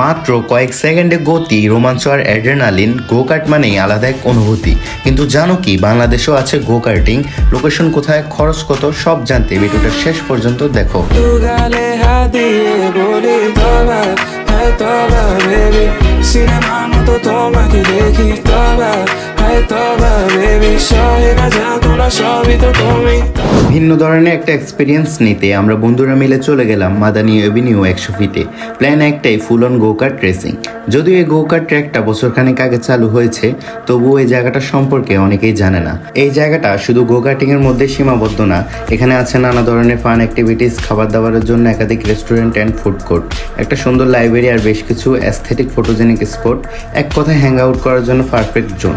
মাত্র কয়েক সেকেন্ডে গতি, রোমাঞ্চ আর অ্যাড্রেনালিন গো কার্ট মানেই আলাদা এক অনুভূতি। কিন্তু জানো কি, বাংলাদেশেও আছে গো কার্টিং লোকেশন কোথায়, খরচ কত, সব জানতে ভিডিওটা শেষ পর্যন্ত দেখো। তোমাকে দেখি, তবা হ্যাঁ তবা বেবি সবই তো তুমি। ভিন্ন ধরনের একটা এক্সপিরিয়েন্স নিতে আমরা বন্ধুরা মিলে চলে গেলাম মাদানি এভিনিউ একশো ফিটে প্ল্যান একটাই full on go kart racing যদিও এই গো কার্ট ট্র্যাকটা বছরখানেক আগে চালু হয়েছে, তবুও এই জায়গাটা সম্পর্কে অনেকেই জানে না। এই জায়গাটা শুধু গো কার্টিং এর মধ্যে সীমাবদ্ধ না, এখানে আছে নানা ধরনের ফান অ্যাক্টিভিটিস খাবার দাবারের জন্য একাধিক রেস্টুরেন্ট অ্যান্ড ফুড কোর্ট একটা সুন্দর লাইব্রেরি আর বেশ কিছু অ্যাস্থেটিক ফটোজেনিক স্পট এক কথায় হ্যাং আউট করার জন্য পারফেক্ট জোন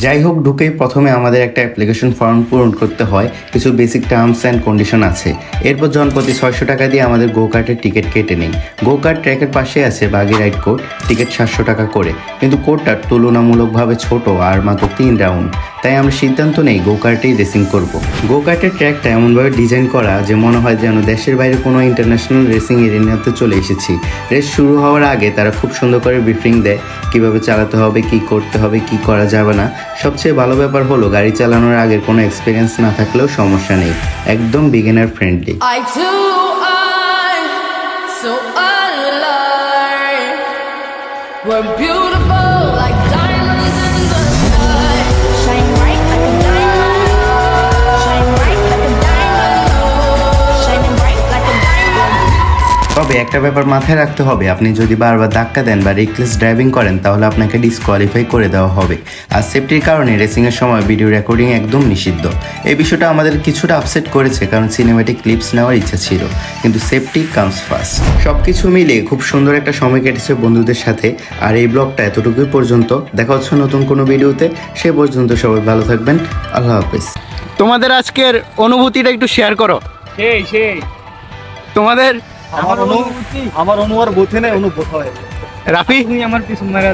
যাই হোক ঢুকেই প্রথমে আমাদের একটা অ্যাপ্লিকেশন ফর্ম পূরণ করতে হয়। কিছু বেসিক টার্মস অ্যান্ড কন্ডিশন আছে। এরপর জনপ্রতি ছয়শো টাকা দিয়ে আমাদের গো কার্টের টিকিট কেটে নিই। গো কার্ট ট্র্যাকের পাশে আছে বাগি রাইড কোড টিকিট সাতশো টাকা করে। কিন্তু কোডটা তুলনামূলকভাবে ছোট আর মাত্র তিন রাউন্ড তাই আমরা সিদ্ধান্ত নেই গো কার্টেই রেসিং করব। গো কার্টের ট্র্যাকটা এমনভাবে ডিজাইন করা যে মনে হয় যেন দেশের বাইরে কোনো ইন্টারন্যাশনাল রেসিং এরিয়াতে চলে এসেছি। রেস শুরু হওয়ার আগে তারা খুব সুন্দর করে ব্রিফিং দেয়, কীভাবে চালাতে হবে, কি করতে হবে, কি করা যাবে না। সবচেয়ে ভালো ব্যাপার হলো গাড়ি চালানোর আগের কোনো এক্সপিরিয়েন্স না থাকলেও সমস্যা নেই, একদম beginner friendly. We're beautiful like diamonds তবে একটা ব্যাপার মাথায় রাখতে হবে। আপনি যদি বারবার ধাক্কা দেন বা রিকলেস ড্রাইভিং করেন তাহলে আপনাকে ডিসকোয়ালিফাই করে দেওয়া হবে। আর সেফটির কারণে রেসিংয়ের সময় ভিডিও রেকর্ডিং একদম নিষিদ্ধ। এই বিষয়টা আমাদের কিছুটা আপসেট করেছে কারণ সিনেমেটিক ক্লিপস নেওয়ার ইচ্ছা ছিল। কিন্তু সেফটি কামস ফার্স্ট সব কিছু মিলিয়ে খুব সুন্দর একটা সময় কেটেছে বন্ধুদের সাথে। আর এই ব্লগটা এতটুকুই পর্যন্ত। দেখা হচ্ছে নতুন কোনো ভিডিওতে। সে পর্যন্ত সবাই ভালো থাকবেন। আল্লাহ হাফেজ। তোমাদের আজকের অনুভূতিটা একটু শেয়ার করো। সেই সেই। তোমাদের আমার অনুভূতি আমার অনু আর বোথে নেই অনু বোথ হয়। রাফি? তুমি আমার পিছন লাগা